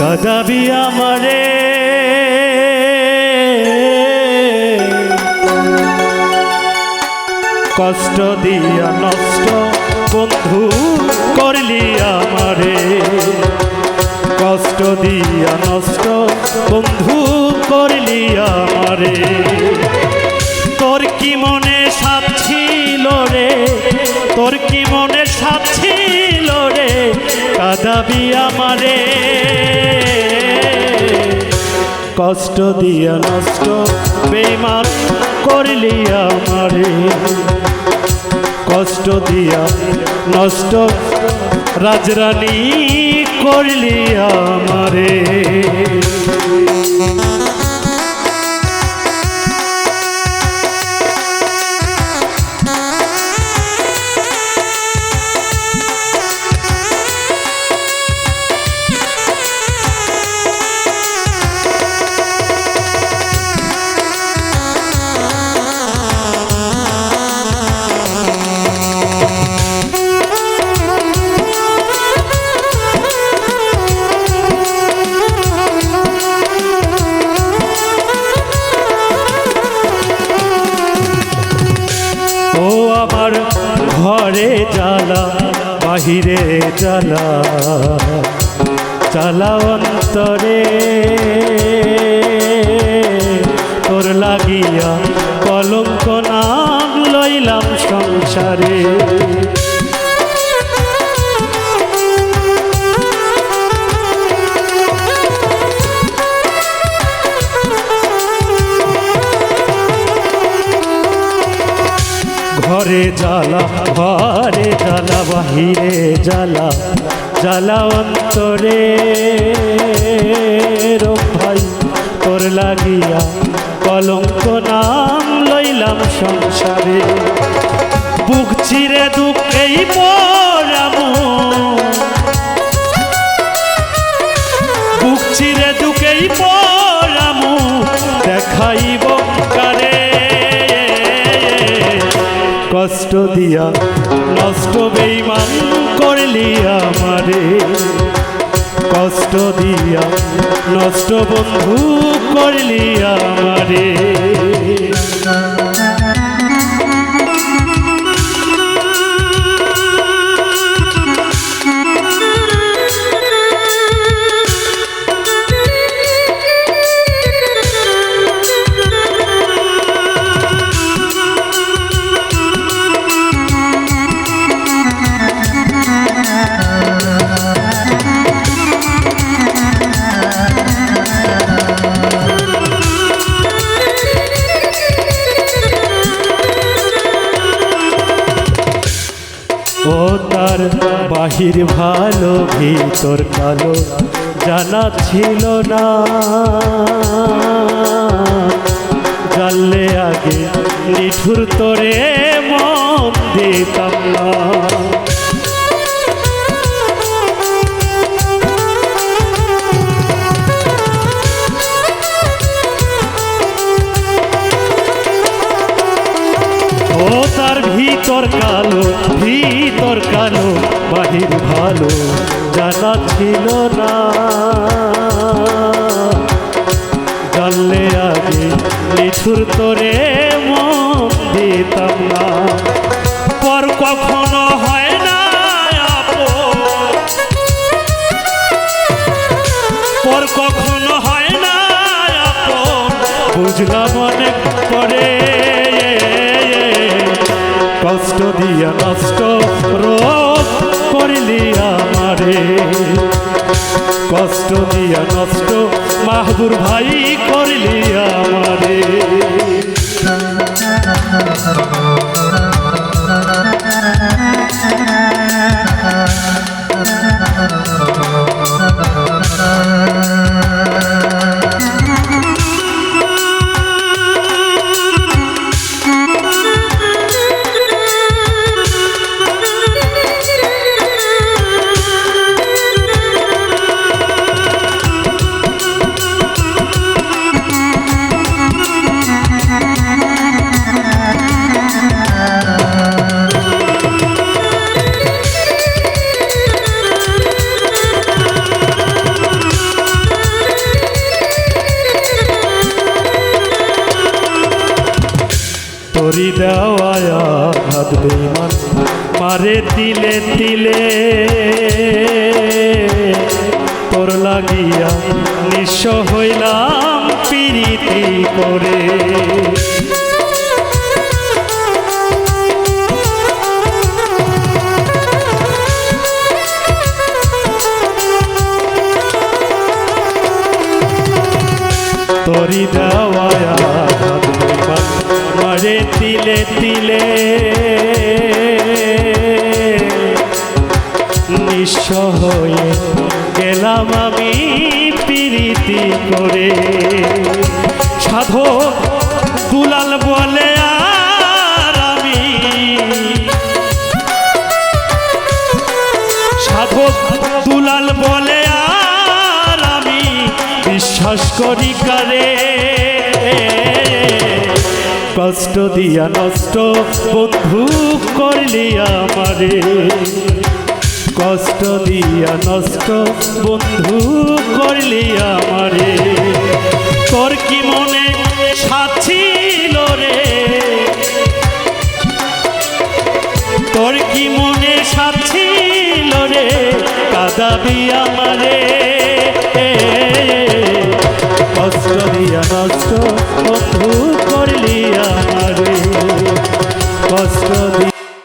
কদাবি আমারে কষ্ট দিয়া নষ্ট বন্ধু করলি আমারে। কষ্ট দিয়া নষ্ট বন্ধু করলি আমারে। তোর কি মনে কাদাবি আমারে। কষ্ট দিয়া নষ্ট বেমান করলি আমারে। কষ্ট দিয়া নষ্ট রাজরানী করলি আমারে। ঘরে জ্বালা বাহিরে জ্বালা। জ্বালা অন্তরে তোর লাগিয়া কলঙ্ক নাম লইলাম সংসারে। ঘরে জ্বালা ঘরে জ্বালা, বাহিরে জ্বালা জ্বালা অন্তরে। ভাই, তোর লাগিয়া কলঙ্ক নাম লইলাম সংসারে। বুক চিরে দুঃখেই পড়ামু বুক চিরে দুঃখেই পড়ামু নষ্ট বেইমান করলি আমারে। কষ্ট দিয়া নষ্ট বন্ধু করলি আমারে। তার বাহির ভালো ভিতর কালো জানা ছিল না। জানলে আগে নিঠুর তোরে জানা ছিল না। জানলে আগে নিঠুর তোরে দিতাম না। পর কখনো হয় না। পর কখনো হয় না বুঝলাম অনেক পরে। কষ্ট দিয়া নষ্ট রোধ করিলি আমারে। কষ্ট দিয়া নষ্ট মাহবুর ভাই করিলি আমারে। তোরি দেওয়ায় হাত বেমান মারে তিলে তিলে তোর লাগিয়া নিঃস্ব হইলাম পিরিতি করে। তোরি দেওয়ায় তিলে তিলে। নিঃস্ব হয়ে গেলাম আমি পিরিতি করে। সাধক দুলাল বলে, আর আমি সাধক দুলাল বলে, আর আমি বিশ্বাস করি কারে? কষ্ট দিয়া নষ্ট, বন্ধু করলি আমারে। কষ্ট দিয়া নষ্ট, বন্ধু করলি আমারে। তোর কি মনে সাছিল রে? তোর কি মনে সাছিল রে? কাদাবি আমারে। কষ্ট